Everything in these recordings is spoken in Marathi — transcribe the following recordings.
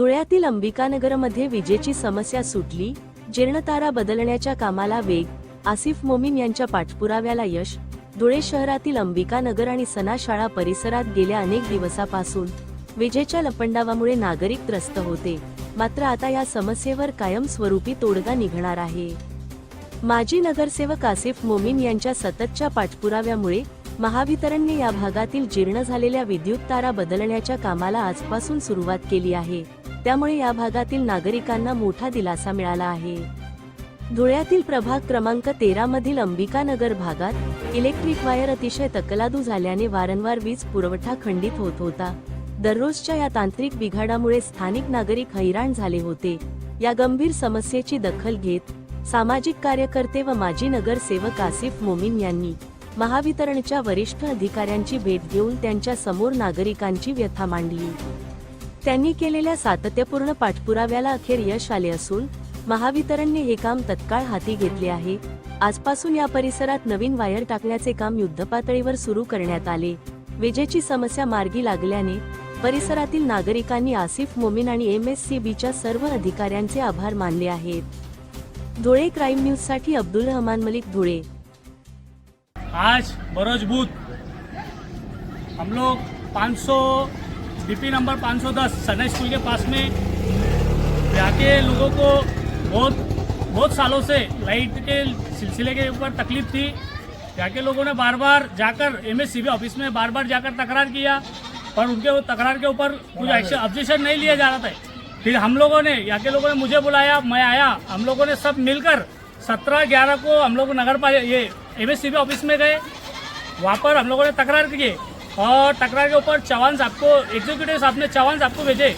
धुळ्यातील अंबिकानगरमध्ये विजेची समस्या सुटली जीर्णतारा बदलण्याच्या कामाला वेग आसिफ मोमीन यांच्या पाठपुराव्याला यश धुळे शहरातील अंबिकानगर आणि सना शाळा परिसरात गेल्या अनेक दिवसापासून विजेच्या लपंडावामुळे नागरिक त्रस्त होते मात्र आता या समस्येवर कायमस्वरूपी तोडगा निघणार आहे. माजी नगरसेवक आसिफ मोमीन यांच्या सततच्या पाठपुराव्यामुळे महावितरणने या भागातील जीर्ण झालेल्या विद्युत तारा बदलण्याच्या कामाला आजपासून सुरुवात केली आहे. त्यामुळे या भागातील नागरिकांना मोठा दिलासा मिळाला आहे. धुळ्यातील प्रभाग क्रमांक तेरा मधील अंबिकानगर भागात इलेक्ट्रिक वायर अतिशय तकलादू झाल्याने वारंवार वीज पुरवठा खंडित होत होता. दररोजच्या या तांत्रिक बिघाडामुळे स्थानिक नागरिक हैराण झाले होते. या गंभीर समस्येची दखल घेत सामाजिक कार्यकर्ते व माजी नगरसेवक आसिफ मोमीन यांनी महावितरणच्या वरिष्ठ अधिकाऱ्यांची भेट घेऊन त्यांच्यासमोर नागरिकांची व्यथा मांडली. त्यांनी केलेल्या सातत्यपूर्ण पाठपुराव्याला अखेर यश आले असून महावितरणने हे काम तत्काळ हाती घेतले आहे. आजपासून या परिसरात नवीन वायर टाकण्याचे काम युद्धपातळीवर सुरू करण्यात आले. विजेची समस्या मार्गी लागल्याने परिसरातील नागरिकांनी आसिफ मोमीन आणि एम एस सी बीच्या सर्व अधिकाऱ्यांचे आभार मानले आहेत. धुळे क्राईम न्यूजसाठी अब्दुल रहमान मलिक धुळे. आज बरोज बूथ हम लोग 500 डीपी नंबर 510 सना स्कूल के पास में। यहाँ के लोगों को बहुत बहुत सालों से लाइट के सिलसिले के ऊपर तकलीफ़ थी। यहाँ के लोगों ने बार बार जाकर एमएससीबी ऑफ़िस में बार बार जाकर तकरार किया पर उनके वो तकरार के ऊपर कुछ एक्शन ऑब्जेक्शन नहीं लिया जा रहा था। फिर हम लोगों ने यहाँ के लोगों ने मुझे बुलाया मैं आया। हम लोगों ने सब मिलकर सत्रह ग्यारह को हम लोग नगर पालिका ये एम ऑफ़िस में गए। वहाँ पर हम लोगों ने तकरार किए। और टकरा के ऊपर चौहान साहब को एग्जीक्यूटिव साहब ने चौहान साहब को भेजे।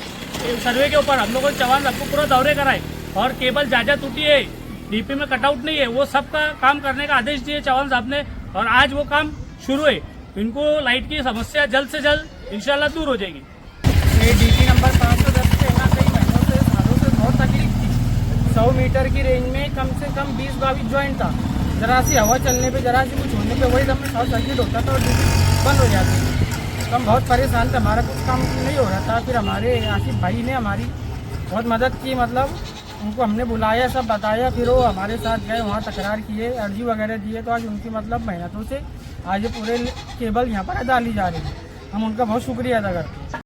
सर्वे के ऊपर हम लोगों ने चौहान साहब को पूरा दौरे कराए। और केबल जाजा टूटी है डीपी में कटआउट नहीं है, वो सब का काम करने का आदेश दिए चौहान साहब ने, और आज वो काम शुरू है। इनको लाइट की समस्या जल्द से जल्द, इंशाल्लाह दूर हो जाएगी। डीपी नंबर पाँच सौ दस से ना महीनों से, सालों से बहुत तकलीफ़ थी। सौ मीटर की रेंज में कम से कम बीस बाईस जॉइंट था। जरा सी हवा चलने पे, जरा सी कुछ होने पे वही दम में शॉर्ट सर्किट होता था और बंद हो जाती थी। तो हम बहुत परेशान थे, हमारा कुछ काम नहीं हो रहा था। फिर हमारे आसिफ भाई ने हमारी बहुत मदद की मतलब उनको हमने बुलाया, सब बताया, फिर वो हमारे साथ गए, वहाँ तकरार किए अर्जी वगैरह दिए तो आज उनकी मतलब मेहनतों से आज पूरे केबल यहाँ पर डाली जा रही है। हम उनका बहुत शुक्रिया अदा करते हैं।